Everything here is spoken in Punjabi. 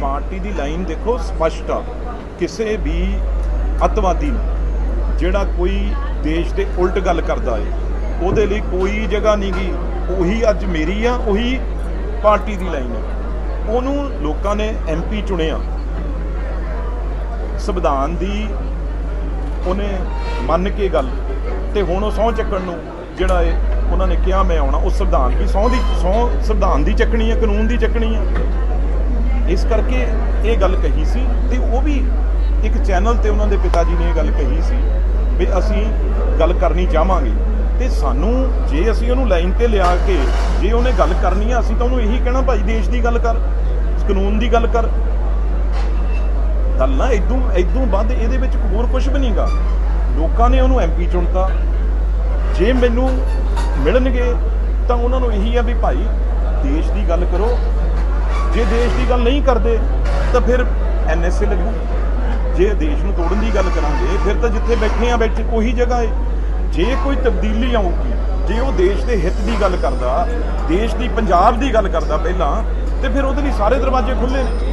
ਪਾਰਟੀ ਦੀ ਲਾਈਨ ਦੇਖੋ ਸਪਸ਼ਟ ਆ, ਕਿਸੇ ਵੀ ਅਤਵਾਦੀ ਨੂੰ, ਜਿਹੜਾ ਕੋਈ ਦੇਸ਼ ਦੇ ਉਲਟ ਗੱਲ ਕਰਦਾ ਏ, ਉਹਦੇ ਲਈ ਕੋਈ ਜਗ੍ਹਾ ਨਹੀਂ ਗੀ, ਉਹੀ ਅੱਜ ਮੇਰੀ ਆ, ਉਹੀ ਪਾਰਟੀ ਦੀ ਲਾਈਨ ਆ। ਉਹਨੂੰ ਲੋਕਾਂ ਨੇ ਐਮਪੀ ਚੁਣਿਆ। ਸੰਵਿਧਾਨ ਦੀ ਉਹਨੇ ਮੰਨ ਕੇ ਗੱਲ, ਤੇ ਹੁਣ ਉਹ ਸਹੁੰ ਚੱਕਣ ਨੂੰ ਜਿਹੜਾ ਏ, ਉਹਨਾਂ ਨੇ ਕਿਹਾ ਮੈਂ ਆਉਣਾ, ਉਹ ਸੰਵਿਧਾਨ ਦੀ ਸਹੁੰ ਦੀ, ਸਹੁੰ ਸੰਵਿਧਾਨ ਦੀ ਚੱਕਣੀ ਹੈ ਕਾਨੂੰਨ ਦੀ ਚੱਕਣੀ ਹੈ ਇਸ ਕਰਕੇ ਇਹ ਗੱਲ ਕਹੀ ਸੀ ਤੇ ਉਹ ਵੀ ਇੱਕ ਚੈਨਲ ਤੇ ਉਹਨਾਂ ਦੇ ਪਿਤਾ ਜੀ ਨੇ ਇਹ ਗੱਲ ਕਹੀ ਸੀ ਵੀ ਅਸੀਂ ਗੱਲ ਕਰਨੀ ਚਾਹਾਂਗੇ। ਤੇ ਸਾਨੂੰ ਜੇ ਅਸੀਂ ਉਹਨੂੰ ਲਾਈਨ ਤੇ ਲਿਆ ਕੇ ਜੇ ਉਹਨੇ ਗੱਲ ਕਰਨੀ ਆ, ਅਸੀਂ ਤਾਂ ਉਹਨੂੰ ਇਹੀ ਕਹਿਣਾ, ਭਾਈ ਦੇਸ਼ ਦੀ ਗੱਲ ਕਰ, ਕਾਨੂੰਨ ਦੀ ਗੱਲ ਕਰ। ਗੱਲ ਨਾ ਇਦੋਂ ਇਦੋਂ ਵੱਧ ਇਹਦੇ ਵਿੱਚ ਹੋਰ ਕੁਝ ਵੀ ਨਹੀਂਗਾ ਲੋਕਾਂ ਨੇ ਉਹਨੂੰ ਐਮਪੀ ਚੁਣਤਾ। ਜੇ ਮੈਨੂੰ ਮਿਲਣਗੇ ਤਾਂ ਉਹਨਾਂ ਨੂੰ ਇਹੀ ਆ ਵੀ ਭਾਈ ਦੇਸ਼ ਦੀ ਗੱਲ ਕਰੋ ਜੇ ਦੇਸ਼ ਦੀ ਗੱਲ ਨਹੀਂ ਕਰਦੇ, ਤਾਂ ਫਿਰ ਐਨਐਸਏ ਲੱਗੂ ਜੇ ਦੇਸ਼ ਨੂੰ ਤੋੜਨ ਦੀ ਗੱਲ ਕਰਾਂਗੇ, ਫਿਰ ਤਾਂ ਜਿੱਥੇ ਬੈਠੇ ਆ ਬੈਠੇ ਉਹੀ ਜਗ੍ਹਾ ਹੈ ਜੇ ਕੋਈ ਤਬਦੀਲੀ ਆਊਗੀ, ਜੇ ਉਹ ਦੇਸ਼ ਦੇ ਹਿੱਤ ਦੀ ਗੱਲ ਕਰਦਾ, ਦੇਸ਼ ਦੀ ਪੰਜਾਬ ਦੀ ਗੱਲ ਕਰਦਾ ਪਹਿਲਾਂ, ਤੇ ਫਿਰ ਉਹਦੇ ਲਈ ਸਾਰੇ ਦਰਵਾਜ਼ੇ ਖੁੱਲੇ ਨੇ।